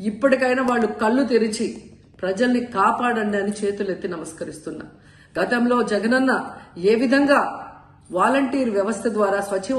ఇప్పటికైనా వాళ్ళు కళ్ళు తెరిచి ప్రజల్ని కాపాడండి అని చేతులెత్తి నమస్కరిస్తున్నా. గతంలో జగనన్న ఏ విధంగా వాలంటీర్ వ్యవస్థ ద్వారా స్వచ్ఛ